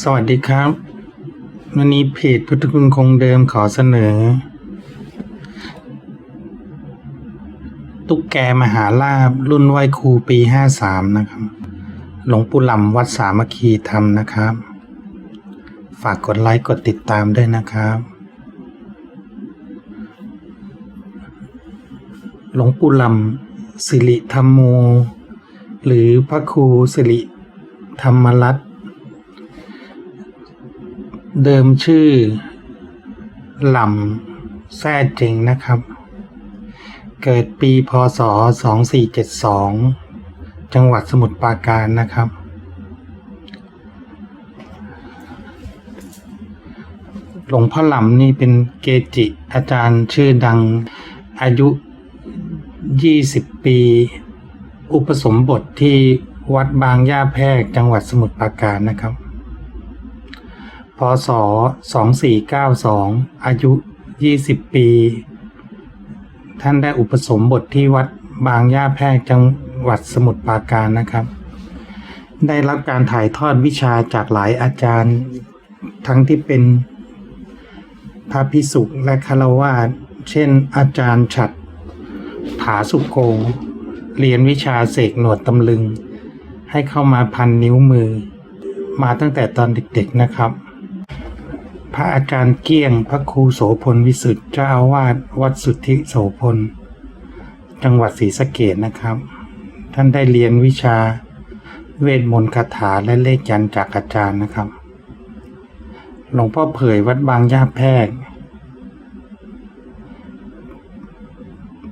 สวัสดีครับวันนี้เพจพุทธคุณคงเดิมขอเสนอ ตุ๊กแกมหาลาบรุ่นไหวครูปีห้าสามนะครับ หลวงปู่หลำวัดสามัคคีธรรมนะครับ ฝากกดไลค์กดติดตามด้วยนะครับ หลวงปู่หลำสิริธรรมโม หรือพระครูสิริธรรมรัตน เดิมชื่อหล่ำแซ่เจงนะครับ เกิดปีพศ 2472 จังหวัดสมุทรปราการนะครับ หลวงพ่อหล่ำนี่เป็นเกจิอาจารย์ชื่อดังอายุ 20 ปี อุปสมบทที่วัดบางย่าแพรกจังหวัดสมุทรปราการนะครับ พศ 2492 อายุ 20 ปี ท่านได้อุปสมบทที่วัดบางย่าแพรกจังหวัดสมุทรปราการนะครับ ได้รับการถ่ายทอดวิชาจากหลายอาจารย์ ทั้งที่เป็นพระพิสุและคารวาสเช่น อาจารย์ฉัดผาสุโก เรียนวิชาเสกหนวดตำลึง ให้เข้ามาพันนิ้วมือ มาตั้งแต่ตอนเด็กๆนะครับ พระอาจารย์เกี้ยง พระครูโสพลวิสุทธิ์เจ้าอาวาสวัดสุทธิโสพล จังหวัดศรีสะเกดนะครับ ท่านได้เรียนวิชาเวทมนต์คาถาและเลขยันจากอาจารย์นะครับ หลวงพ่อเผยวัดบางย่าแพรก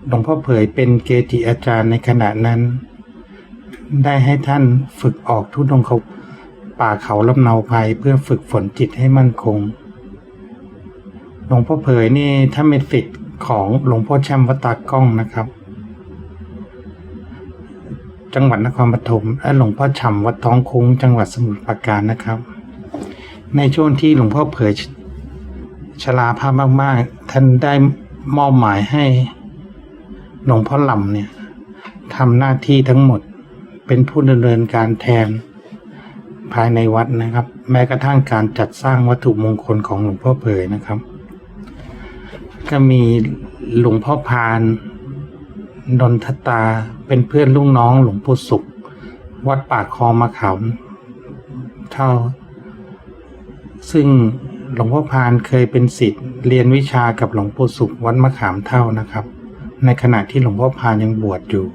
หลวงพ่อเผยเป็นเกจิอาจารย์ในขณะนั้น ได้ให้ท่านฝึกออกทุดงเขาป่าเขาลำเนาภัยเพื่อฝึกฝนจิตให้มั่นคง หลวงพ่อเผยนี่ท่านเป็นศิษย์ของหลวงพ่อแช่มวัดตากล้องนะครับ จังหวัดนครปฐมและหลวงพ่อฉ่ำวัดท้องคุ้ง จังหวัดสมุทรปราการนะครับ ในช่วงที่หลวงพ่อเผยชราภาพมาก ๆ ท่านได้มอบหมายให้หลวงพ่อหล่ำเนี่ยทำหน้าที่ทั้งหมดเป็นผู้ดำเนินการแทนภายในวัดนะครับ แม้กระทั่งการจัดสร้างวัตถุมงคลของหลวงพ่อเผยนะครับ ก็มีหลวงพ่อพานนนทตาเป็นเพื่อนลูกน้องหลวงปู่สุข วัดปากคลองมะขามเท่า ซึ่งหลวงพ่อพานเคยเป็นศิษย์เรียนวิชากับหลวงปู่สุขวัดมะขามเท่านะครับ ในขณะที่หลวงพ่อพานยังบวชอยู่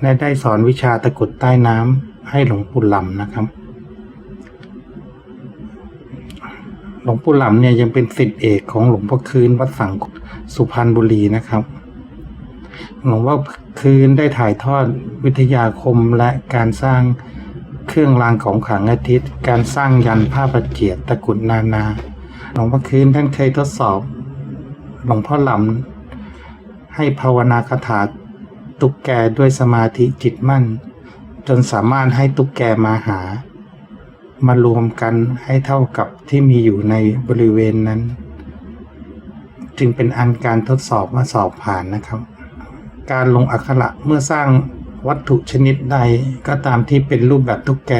และได้สอนวิชาตะกุดใต้น้ำให้หลวงปู่หลำนะครับ หลวงปู่หลำเนี่ยยังเป็นศิษย์เอกของหลวงพ่อคืนวัดสังสุพรรณบุรีนะครับ หลวงพ่อคืนได้ถ่ายทอดวิทยาคมและการสร้างเครื่องรางของขลังอาทิตย์ การสร้างยันผ้าประเจียดตะกุดนานา หลวงพ่อคืนท่านเคยทดสอบ หลวงพ่อหลำให้ภาวนาคาถาตุกแกด้วยสมาธิจิตมั่น จนสามารถให้ตุกแกมาหา มารวมกันให้เท่ากับที่มีอยู่ในบริเวณนั้น จึงเป็นอันการทดสอบว่าสอบผ่านนะครับ การลงอักขระเมื่อสร้างวัตถุชนิดใดก็ตามที่เป็นรูปแบบตุ๊กแก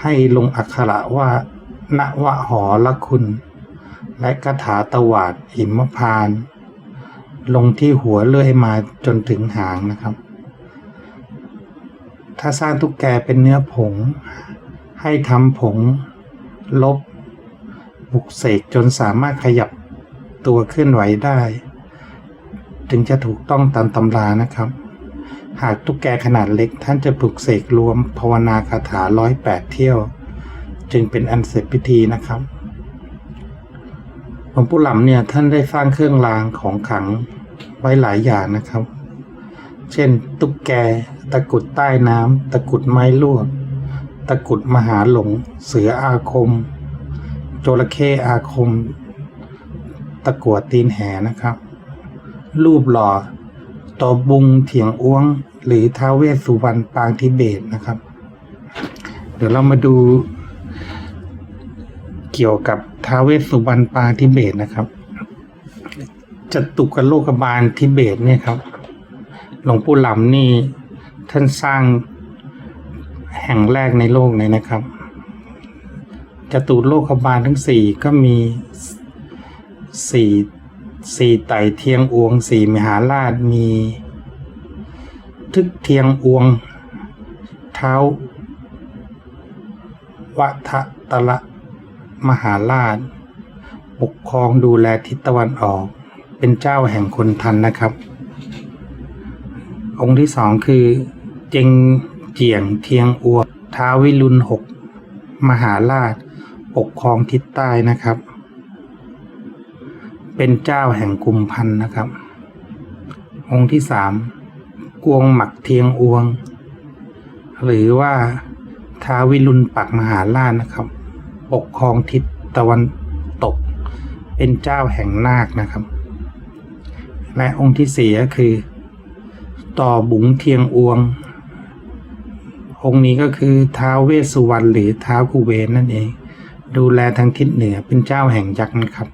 ให้ลงอักขระว่าณวะหอละคุณ และคาถาตวาดหิมพาน ลงที่หัวเลื่อยมาจนถึงหางนะครับ ถ้าสร้างตุ๊กแกเป็นเนื้อผง ให้ทำผง ลบ บุกเสกจนสามารถขยับตัวเคลื่อนไหวได้ ถึงจะถูกต้องตามตำรานะครับ หากตุ๊กแกขนาดเล็กท่านจะปลุกเสกรวมภาวนาคาถาร้อยแปดเที่ยว จึงเป็นอันเสร็จพิธีนะครับหลวงปู่หลำเนี่ยท่านได้สร้างเครื่องรางของขังไว้หลายอย่างนะครับ เช่น ตุ๊กแก ตะกุดใต้น้ำตะกุดไม้ลวก ตะกุดมหาหลง เสืออาคม โจระเข้อาคม ตะกัวตีนแหนะครับ รูปหล่อตอบุงเถียงอ้วง หรือท้าเวสสุวรรณปางทิเบตนะครับ เดี๋ยวเรามาดู เกี่ยวกับท้าเวสสุวรรณปางทิเบตนะครับจตุกโลกบาลทิเบตเนี่ยครับ หลวงปู่หลำนี่ท่านสร้าง แห่งแรกในโลกเลยนะครับจตุโลกบาลทั้งสี่ก็มีสี่สี่ไต่เทียงอวงสี่มหาราชมี ทึกเทียงอวง เท้าวัฏตละมหาราช ปกครองดูแลทิศตะวันออก เป็นเจ้าแห่งคนทันนะครับ องค์ที่สองคือเจง เจียง เทียงอัวท้าววิรุณหกมหาราช ปกครองทิศใต้นะครับ เป็นเจ้าแห่งกุมพันธ์นะครับ องค์ที่สามกวงหมักเทียงอวง หรือว่าท้าววิรุณปักมหาราชนะครับ ปกครองทิศตะวันตก เป็นเจ้าแห่งนาคนะครับ และองค์ที่สี่ก็คือ ต่อบุ๋งเทียงอวง องค์นี้ก็คือท้าวเวสสุวรรณหรือท้าวกุเวนนั่นเอง ดูแลทางทิศเหนือเป็นเจ้าแห่งยักษ์นะครับ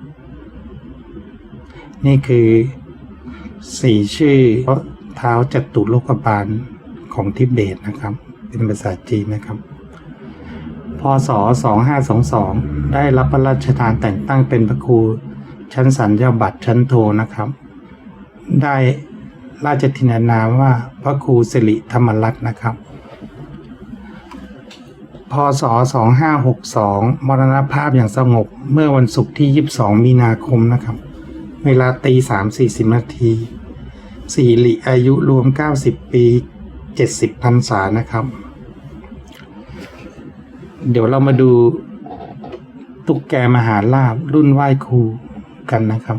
นี่คือสี่ชื่อเท้าวจตุโลกบาลของทิเบตนะครับ เป็นภาษาจีนนะครับพศ 2522 ได้รับพระราชทานแต่งตั้งเป็นพระครูชั้นสัญญาบัตรชั้นโทนะครับ ได้ราชทินานามว่าพระครูสิริธรรมรัตน์นะครับ พศ 2562 มรณภาพอย่างสงบเมื่อวันศุกร์ที่ 22 มีนาคมนะครับ เวลาตี3 40 นาทีสิริอายุรวม 90 ปี 70พรรษานะครับ เดี๋ยวเรามาดูตุ๊กแกมหาลาบรุ่นไหว้ครูกันนะครับ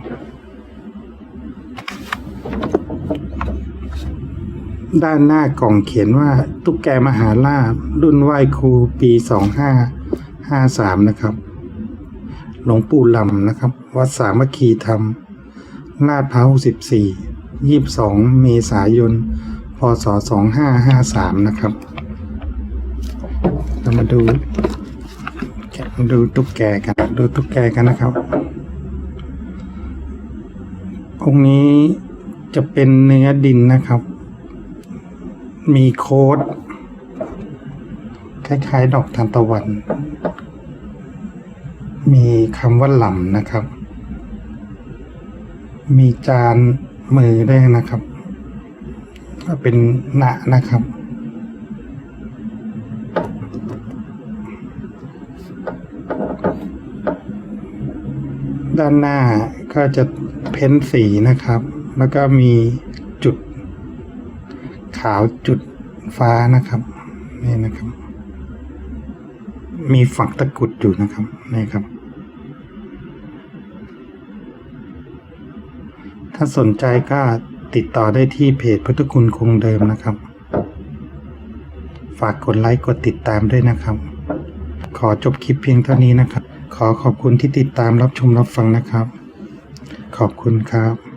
ด้านหน้ากล่องเขียนว่าตุ๊กแกมหาลาบรุ่นไหว้ครูปี 2553 นะครับ หลวงปู่ลำนะครับ วัดสามัคคีธรรม ลาดพร้าว14 22 เมษายน พศ 2553 นะครับ เรามาดูดูตุ๊กแกกัน ดูตุ๊กแกกันนะครับ องค์นี้จะเป็นเนื้อดินนะครับ มีโค้ด คล้ายๆ ดอกทานตะวัน มีคำว่าหล่ำนะครับ มีจานมือด้วยนะครับก็เป็นหนะนะครับด้านหน้าก็จะเพ้นสีนะครับ แล้วก็มี ขาวจุดฟ้านะครับนี่นะครับ มีฝักตะกุดอยู่นะครับนี่ครับ ถ้าสนใจก็ติดต่อได้ที่เพจพุทธคุณคงเดิมนะครับ ฝากกดไลค์กดติดตามด้วยนะครับ ขอจบคลิปเพียงเท่านี้นะครับ ขอขอบคุณที่ติดตามรับชมรับฟังนะครับ ขอบคุณครับ